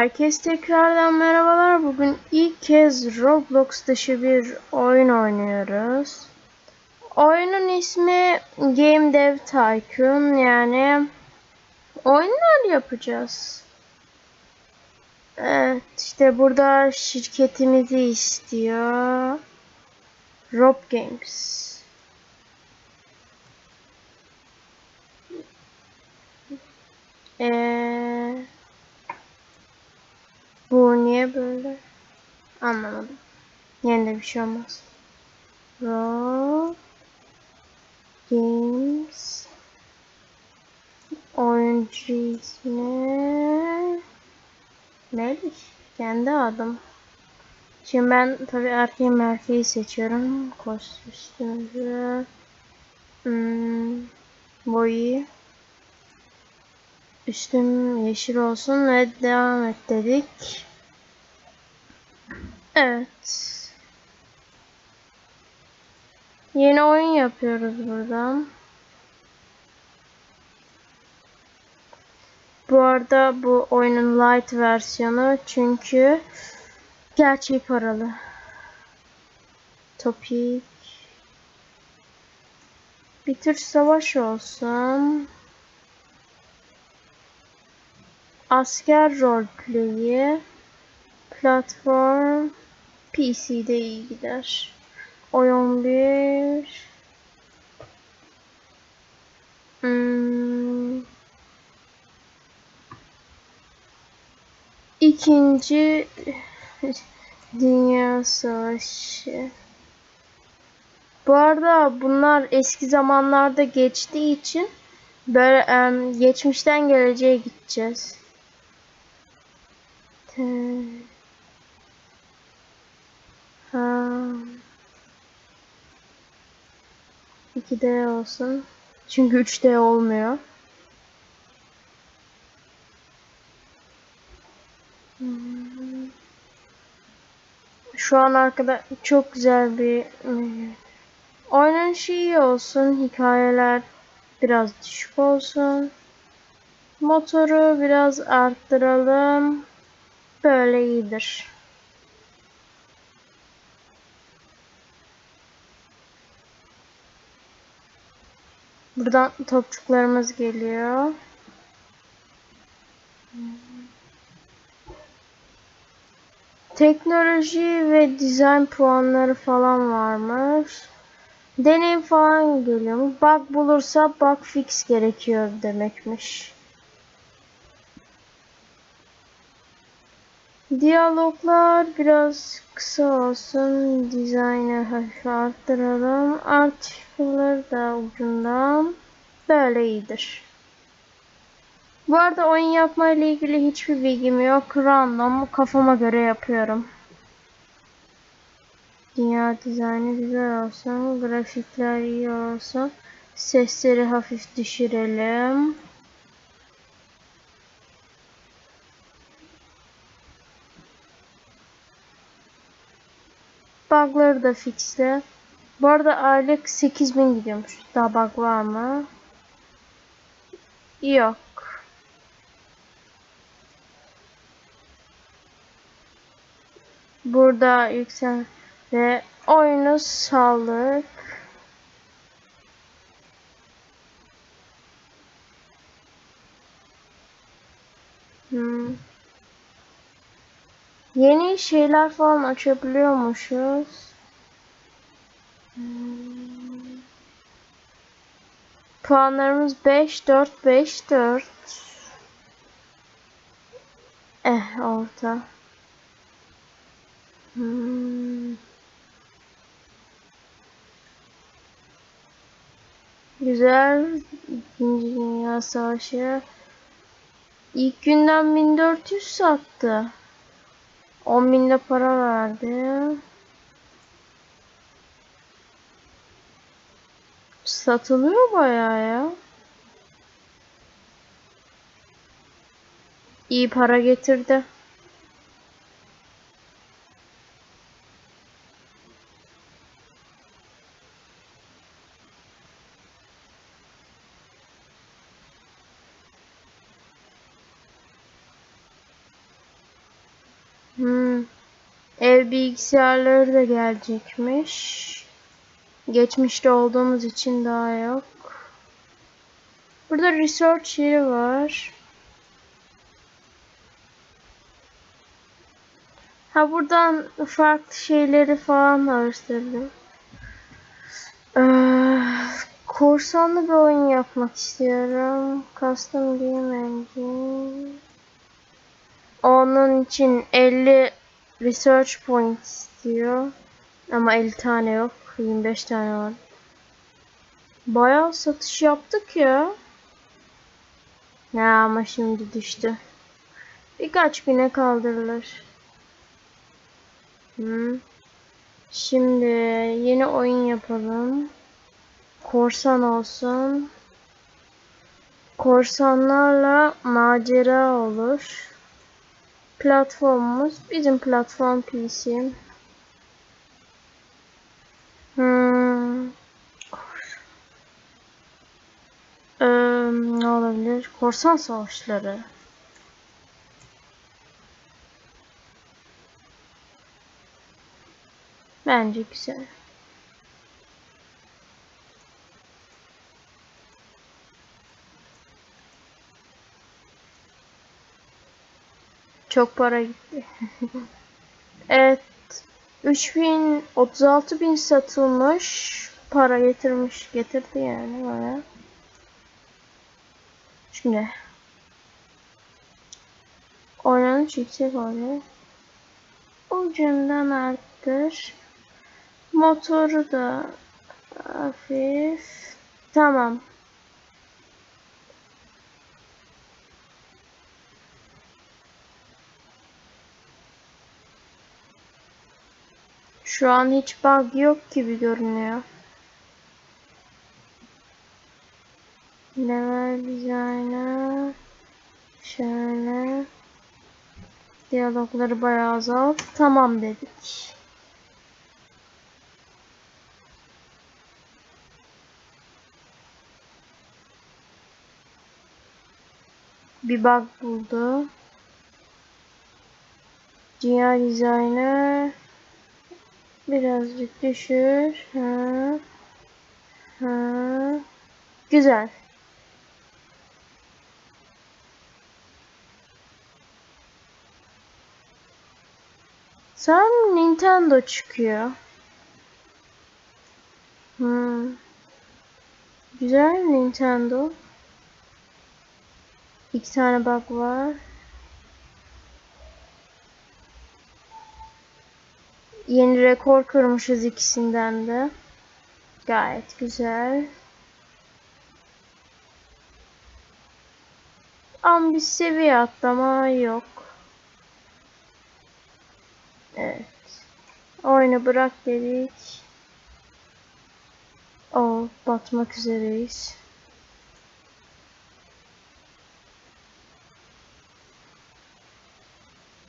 Herkes tekrardan merhabalar. Bugün ilk kez Roblox dışı bir oyun oynuyoruz. Oyunun ismi Game Dev Tycoon yani oyunlar yapacağız. Evet işte burada şirketimizi istiyor. Rob Games. Eee bu niye böyle? Anlamadım. Yine de bir şey olmaz. Raw Games Oyuncu ismi Melih. Kendi adım. Şimdi ben tabii erkeği merkeği seçiyorum. Kostümü. Hmm, boyu. Üstüm yeşil olsun ve devam et dedik. Evet. Yeni oyun yapıyoruz buradan. Bu arada bu oyunun light versiyonu çünkü gerçeği paralı. Topik. Bir tür savaş olsun. Asker roleplay'i platform PC'de iyi gider. Oyun bir hmm. İkinci Dünya Savaşı. Bu arada bunlar eski zamanlarda geçtiği için böyle geçmişten geleceğe gideceğiz. Ha. 2D olsun. Çünkü 3D olmuyor. Şu an arkada çok güzel bir oynanışı iyi olsun. Hikayeler biraz düşük olsun. Motoru biraz arttıralım. Böyle iyidir. Buradan topçuklarımız geliyor. Teknoloji ve dizayn puanları falan varmış. Deneyim falan geliyor. Bug bulursa bug fix gerekiyor demekmiş. Diyaloglar biraz kısa olsun. Dizaynı hafif arttıralım. Article'ları da ucundan. Böyle iyidir. Bu arada oyun yapma ile ilgili hiçbir bilgim yok. Random kafama göre yapıyorum. Dünya dizaynı güzel olsun. Grafikler iyi olsun. Sesleri hafif düşürelim. Bug'ları da fixle. Bu arada aylık 8000 gidiyormuş. Daha bug var mı? Yok. Burada yüksel ve oyunu sağlık. Hmm. Yeni şeyler falan açabiliyormuşuz. Hmm. Puanlarımız 5, 4, 5, 4. Eh orta. Hmm. Güzel. İkinci Dünya Savaşı. İlk günden 1400 sattı. 10 binde para verdi. Satılıyor bayağı ya. İyi para getirdi. Hmm. Ev bilgisayarları da gelecekmiş. Geçmişte olduğumuz için daha yok. Burada research yeri var. Ha buradan farklı şeyleri falan araştırdım. Ee, korsanlı bir oyun yapmak istiyorum. Custom Game Engine. Onun için 50 research point istiyor. Ama 50 tane yok. 25 tane var. Bayağı satış yaptık ya. Ne ama şimdi düştü. Birkaç güne kaldırılır. Hmm. Şimdi yeni oyun yapalım. Korsan olsun. Korsanlarla macera olur. Platformumuz bizim platform PC. Hmm. Ee, ne olabilir? Korsan savaşları. Bence güzel. Çok para gitti. evet. 3000 bin satılmış. Para getirmiş. Getirdi yani baya. Şimdi. Oynanış yüksek oluyor. Ucundan arttır. Motoru da hafif. Tamam. Şu an hiç bug yok gibi görünüyor. Level designer şöyle diyalogları bayağı azalt. Tamam dedik. Bir bug buldu. Dünya designer Birazcık düşür. Ha. Ha. Güzel. Sen Nintendo çıkıyor. Hmm. Güzel Nintendo. İki tane bug var. Yeni rekor kırmışız ikisinden de. Gayet güzel. Ama bir seviye atlama yok. Evet. Oyunu bırak dedik. O batmak üzereyiz.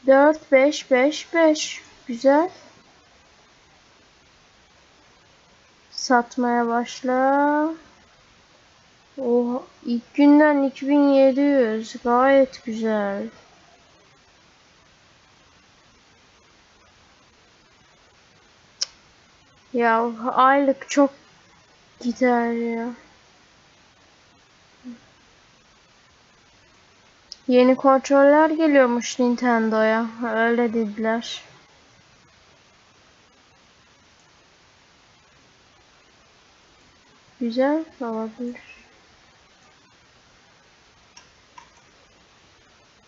Dört, beş, beş, beş. Güzel. Satmaya başla. Oha ilk günden 2700 gayet güzel. Ya aylık çok gider ya. Yeni kontroller geliyormuş Nintendo'ya. Öyle dediler. Güzel olabilir.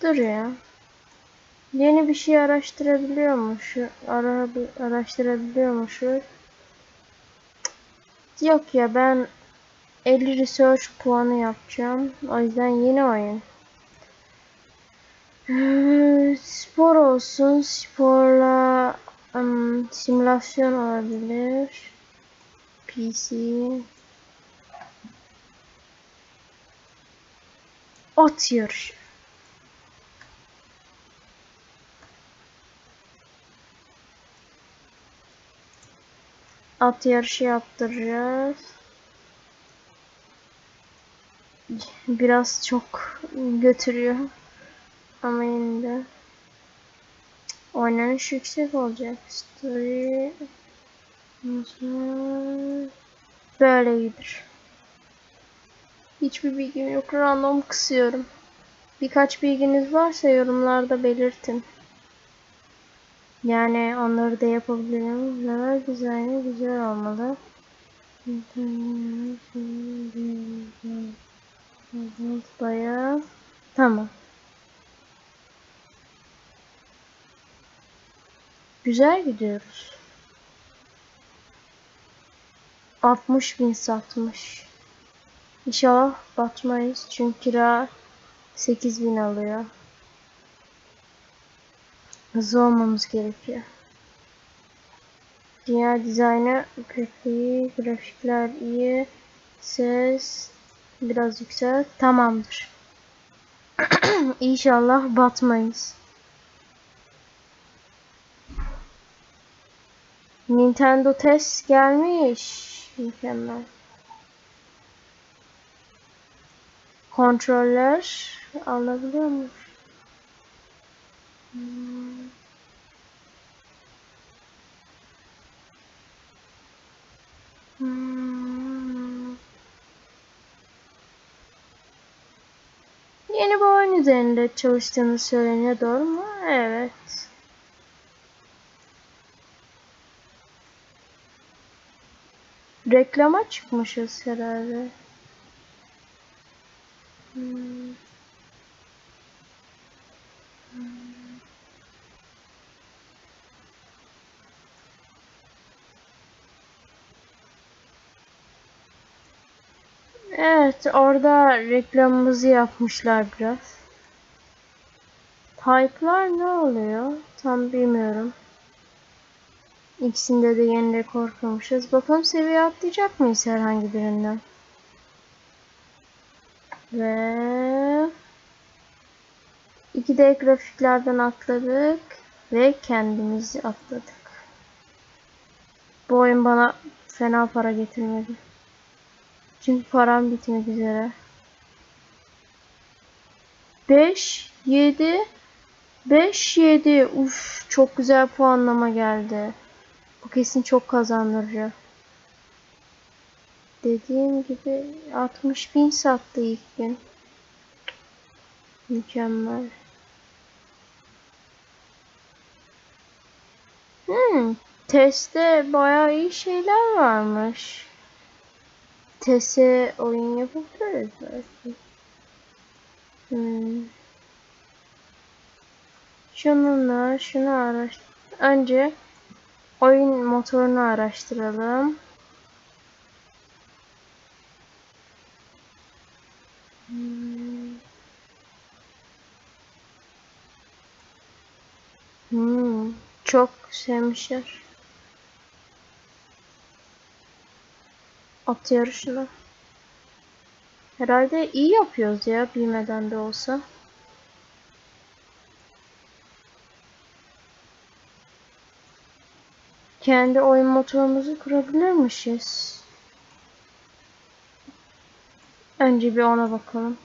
Dur ya. Yeni bir şey araştırabiliyormuş. Ara, araştırabiliyormuşuz. Yok ya ben 50 research puanı yapacağım. O yüzden yeni oyun. Ee, spor olsun. Sporla um, simülasyon olabilir. PC. At yarışı. At yarışı yaptıracağız. Biraz çok götürüyor. Ama yine de. Oynanış yüksek olacak. Story böyle iyidir. Hiçbir bilgim yok. Random kısıyorum. Birkaç bilginiz varsa yorumlarda belirtin. Yani onları da yapabilirim. Level dizaynı güzel olmalı. Bayağı. Tamam. Güzel gidiyoruz. 60 bin satmış. İnşallah batmayız. Çünkü kira 8 bin alıyor. Hızlı olmamız gerekiyor. Dünya dizaynı iyi. Grafikler iyi. Ses biraz yüksek. Tamamdır. İnşallah batmayız. Nintendo test gelmiş. Mükemmel. Kontroller alabiliyor muyuz? Hmm. Yeni bir oyun üzerinde çalıştığını söyleniyor doğru mu? Evet. Reklama çıkmışız herhalde. Evet, orada reklamımızı yapmışlar biraz. Type'lar ne oluyor? Tam bilmiyorum. İkisinde de yeni rekor kırmışız. Bakalım seviye atlayacak mıyız herhangi birinden? Ve 2D grafiklerden atladık ve kendimizi atladık. Bu oyun bana fena para getirmedi. Çünkü param bitmek üzere. 5 7 5 7 Uf çok güzel puanlama geldi. Bu kesin çok kazandırıcı. Dediğim gibi 60 bin sattı ilk gün. Mükemmel. Hmm, testte bayağı iyi şeyler varmış. TES'e oyun yapabiliriz belki. Hmm. Şununla şunu araştır. Önce oyun motorunu araştıralım. Hmm. Hmm. Çok sevmişler. At yarışını. Herhalde iyi yapıyoruz ya bilmeden de olsa. Kendi oyun motorumuzu kurabilirmişiz. Önce bir ona bakalım.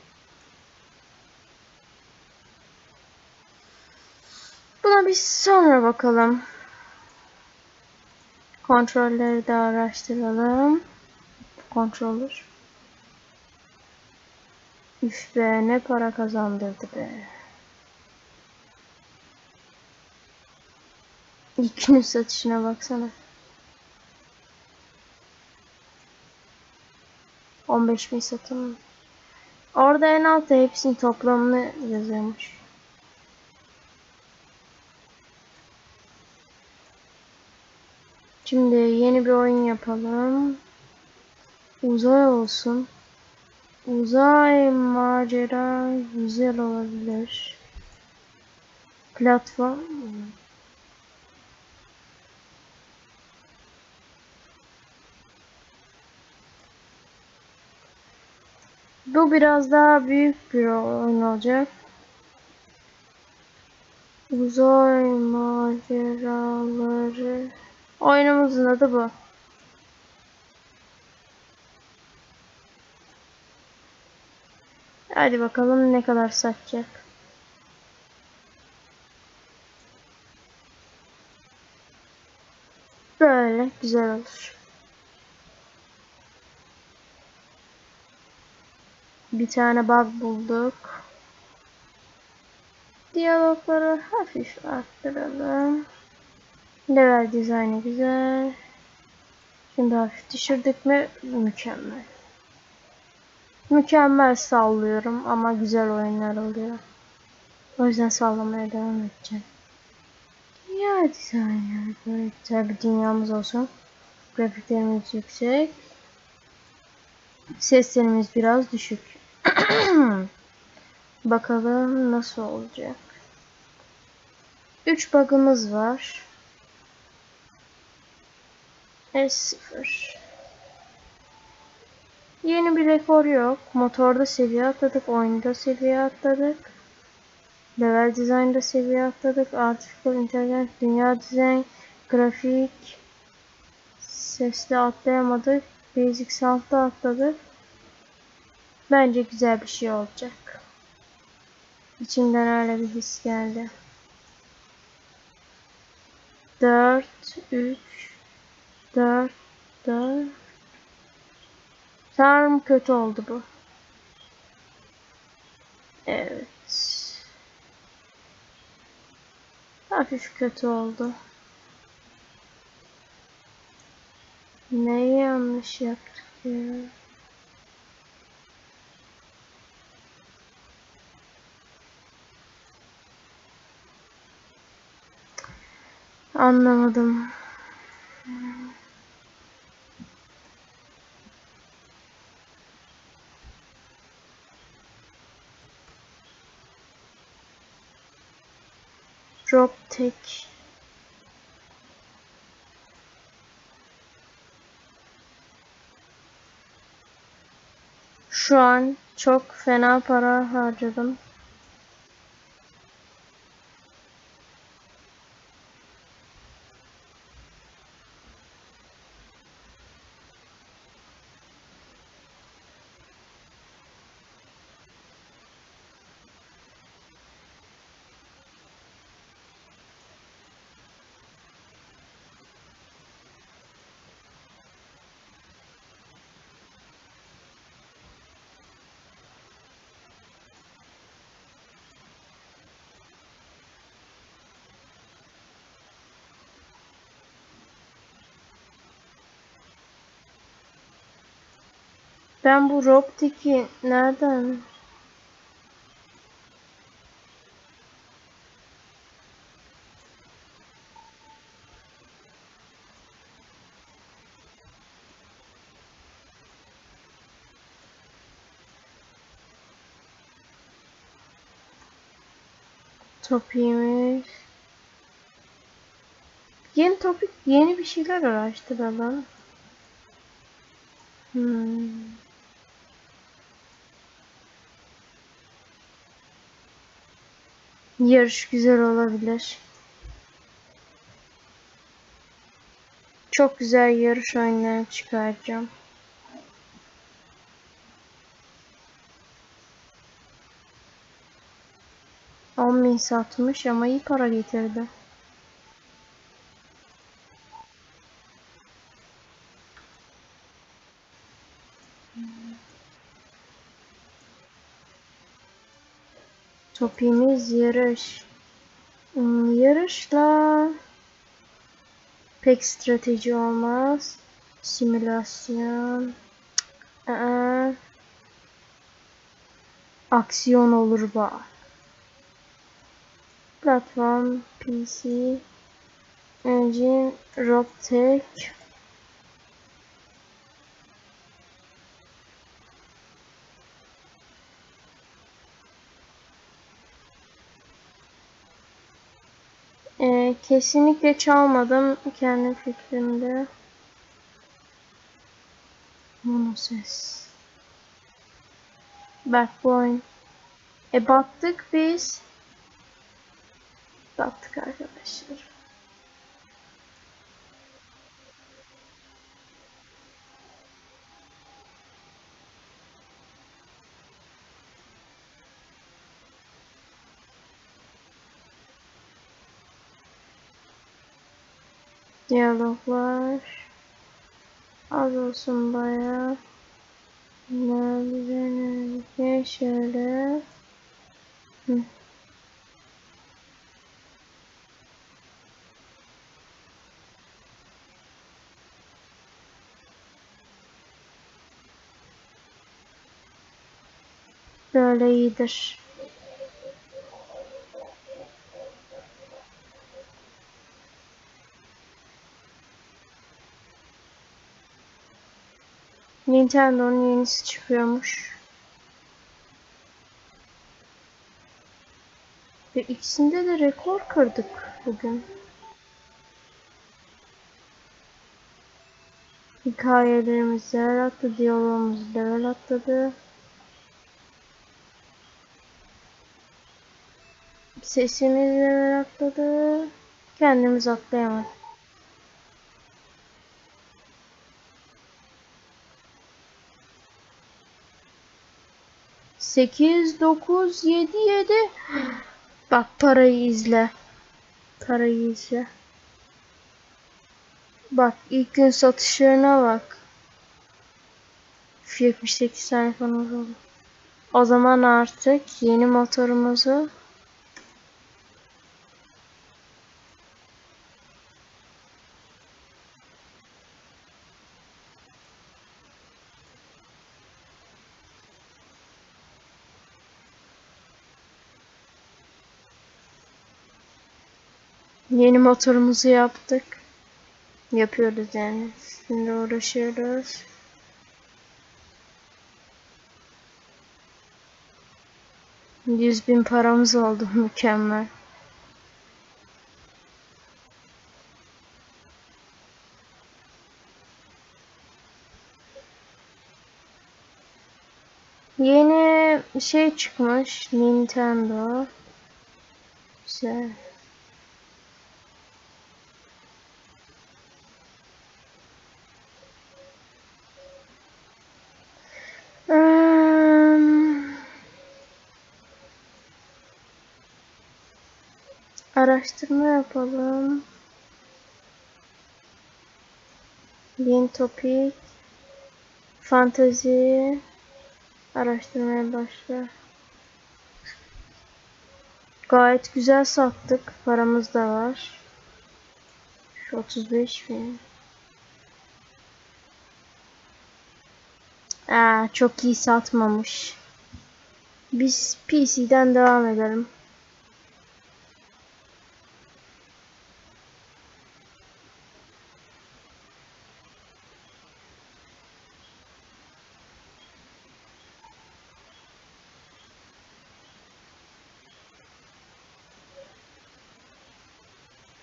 Buna bir sonra bakalım. Kontrolleri de araştıralım. Controller. Üf be ne para kazandırdı be. İlk günün satışına baksana. 15 bin. Orada en altta hepsinin toplamını yazıyormuş. Şimdi yeni bir oyun yapalım. Uzay olsun. Uzay macera güzel olabilir. Platform. Bu biraz daha büyük bir oyun olacak. Uzay maceraları. Oyunumuzun adı bu. Hadi bakalım ne kadar satacak. Böyle güzel olur. Bir tane bug bulduk. Diyalogları hafif arttıralım. Level dizaynı güzel. Şimdi hafif düşürdük mü mükemmel. Mükemmel sallıyorum ama güzel oyunlar oluyor. O yüzden sallamaya devam edeceğim. Dünya dizaynı böyle güzel bir dünyamız olsun. Grafiklerimiz yüksek. Seslerimiz biraz düşük. Bakalım nasıl olacak. 3 bug'ımız var. S0 Yeni bir rekor yok. Motorda seviye atladık. Oyunda seviye atladık. Level design'da seviye atladık. Artificial Intelligence, dünya dizayn, grafik, sesli atlayamadık. Basic Sound'da atladık. Bence güzel bir şey olacak. İçimden öyle bir his geldi. 4, 3, 4, 4. Sanırım kötü oldu bu. Evet. Hafif kötü oldu. Neyi yanlış yaptık ya? Anlamadım. Drop tek. Şu an çok fena para harcadım. Ben bu Rob'teki nereden? Topiymiş. Yeni topik yeni bir şeyler araştıralım. Hmm. Yarış güzel olabilir. Çok güzel yarış oyunları çıkaracağım. On bin satmış ama iyi para getirdi. Topimiz yarış. Hmm, yarışla pek strateji olmaz. Simülasyon. Aa. Aksiyon olur bak. Platform, PC, Engine, Robtech, Ee, kesinlikle çalmadım kendi fikrimde. Mono ses. Backbone. E baktık biz. Baktık arkadaşlar. Diyaloglar. Az olsun bayağı. Ne şöyle. Hı. Böyle iyidir. Nintendo'nun yenisi çıkıyormuş. Ve ikisinde de rekor kırdık bugün. Hikayelerimiz level attı, diyalogumuz level atladı. Sesimiz level atladı. Kendimiz atlayamadık. Sekiz, dokuz, yedi, yedi. Bak parayı izle. Parayı izle. Bak ilk gün satışlarına bak. 78 sayfamız oldu. O zaman artık yeni motorumuzu Yeni motorumuzu yaptık. Yapıyoruz yani. Şimdi uğraşıyoruz. Yüz bin paramız oldu. Mükemmel. Yeni şey çıkmış. Nintendo. Güzel. Hmm. Araştırma yapalım. Yeni topik. Fantezi. Araştırmaya başla. Gayet güzel sattık. Paramız da var. Şu 35 bin. Aa, çok iyi satmamış. Biz PC'den devam edelim.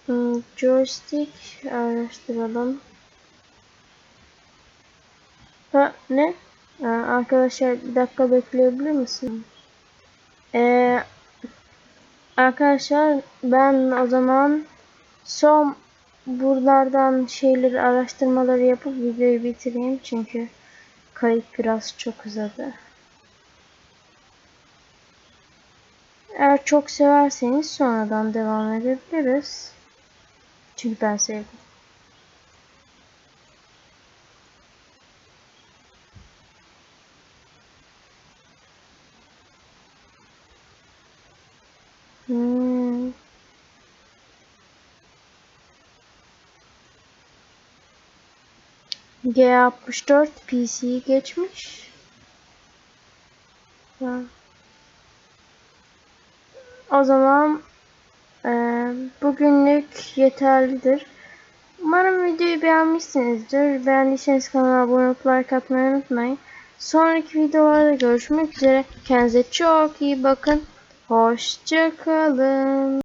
Hmm, joystick araştıralım. Ha ne? Ee, arkadaşlar bir dakika bekleyebilir misin? Ee, arkadaşlar ben o zaman son buralardan şeyleri araştırmaları yapıp videoyu bitireyim çünkü kayıt biraz çok uzadı. Eğer çok severseniz sonradan devam edebiliriz. Çünkü ben sevdim. Hmm. G64 PC'yi geçmiş. Ha. O zaman bugünlük yeterlidir. Umarım videoyu beğenmişsinizdir. Beğendiyseniz kanala abone olup like atmayı unutmayın. Sonraki videolarda görüşmek üzere. Kendinize çok iyi bakın. Hoşçakalın.